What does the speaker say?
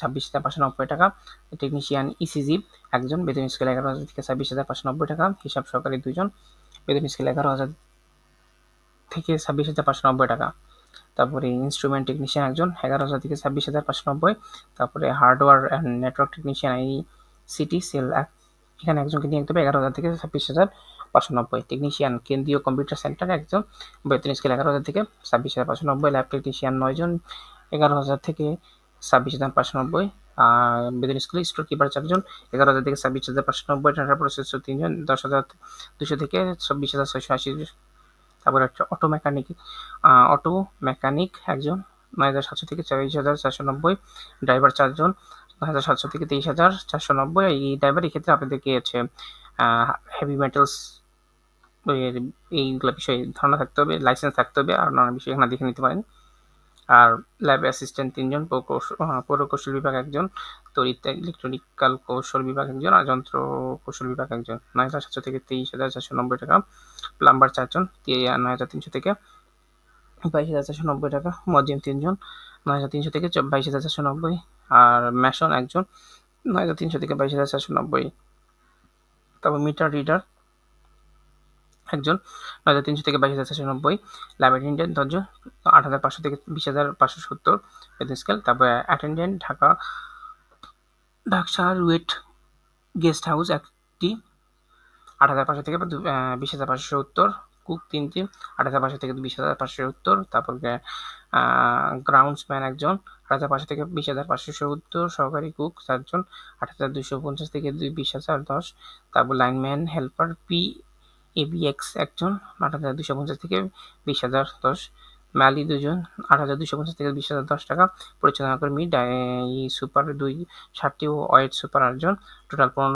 ছাব্বিশ হাজার পাঁচশো নব্বই টাকা। টেকনিশিয়ান ইসিজি একজন। বেতন স্কেল এগারো হাজার থেকে ছাব্বিশ হাজার পাঁচশো নব্বই টাকা। হিসাব সহকারী দুজন বেতন স্কেল এগারো হাজার থেকে ছাব্বিশ হাজার পাঁচশো নব্বই টাকা। তারপরে ইনস্ট্রুমেন্ট টেকনিশিয়ান একজন, এগারো হাজার থেকে ছাব্বিশ হাজার পাঁচশো নব্বই। তারপরে hardware and network technician I CT cell এক এখানে একজনকে নিয়ে হবে এগারো হাজার থেকে ছাব্বিশ হাজার পাঁচশো নব্বই। টেকনিশিয়ান কেন্দ্রীয় কম্পিউটার সেন্টার একজন। বেতন স্কেল এগারো হাজার থেকে ছাব্বিশ হাজার পাঁচশো নব্বই। ল্যাব টেকনিশিয়ান নয়জন। এগারো হাজার থেকে ছাব্বিশ হাজার পাঁচশো নব্বই বেতন স্কুলে স্টোর কিপার চারজন, এগারো হাজার থেকে ছাব্বিশ হাজার পাঁচশো নব্বই ডাটা প্রসেসর তিনজন, দশ হাজার দুশো থেকে চব্বিশ হাজার ছয়শো আশি তারপর একটা অটো মেকানিক অটো মেকানিক একজন, নয় হাজার সাতশো থেকে চব্বিশ হাজার চারশো নব্বই, ড্রাইভার চারজন, নয় হাজার সাতশো থেকে তেইশ হাজার চারশো নব্বই এই ড্রাইভার এক্ষেত্রে আপনাদেরকে হচ্ছে হেভি মেটালস এইগুলো বিষয়ে ধারণা থাকতে হবে লাইসেন্স থাকতে হবে, আর নানা বিষয় এখানে দেখে নিতে পারেন। আর ল্যাব অ্যাসিস্ট্যান্ট তিনজন পৌরকৌশল বিভাগ একজন, তড়িৎ ইলেকট্রনিক্যাল কৌশল বিভাগ একজন, আর যন্ত্র কৌশল বিভাগ একজন। নয় হাজার সাতশো থেকে তেইশ হাজার চারশো নব্বই টাকা। প্লাম্বার চারজন নয় হাজার তিনশো থেকে বাইশ হাজার চারশো নব্বই টাকা। মজিম তিনজন, নয় হাজার তিনশো থেকে বাইশ হাজার চারশো নব্বই। আর ম্যাশন একজন, নয় হাজার তিনশো থেকে বাইশ হাজার চারশো নব্বই। তারপর মিটার রিডার একজন, নয় হাজার তিনশো থেকে বাইশ হাজার চারশো নব্বই। ল্যাব অ্যাটেন্ডেন্ট দশজন আট হাজার পাঁচশো থেকে বিশ হাজার পাঁচশো সত্তর স্কেল তারপরে অ্যাটেন্ডেন্ট ঢাকা ঢাকসা রুয়েট গেস্ট হাউস একটি, আট হাজার পাঁচশো থেকে বিশ হাজার পাঁচশো সত্তর। কুক তিনটি, আট হাজার পাঁচশো থেকে বিশ হাজার পাঁচশো সত্তর। তারপর গ্রাউন্ডসম্যান একজন, আট হাজার পাঁচশো থেকে বিশ হাজার পাঁচশো সত্তর। সহকারী কুক চারজন, আট হাজার দুশো পঞ্চাশ থেকে দুই, বিশ হাজার দশ। তারপর লাইনম্যান হেল্পার পি এবিএক্স একজন, আট হাজার দুশো পঞ্চাশ থেকে বিশ হাজার দশ। ম্যালি দুজন, আট হাজার দুশো পঞ্চাশ থেকে বিশ হাজার দশ টাকা। পরিচালনা কর্মী সুপার দুই ষাটটি ও ওয়েট সুপার আটজন, টোটাল পনেরো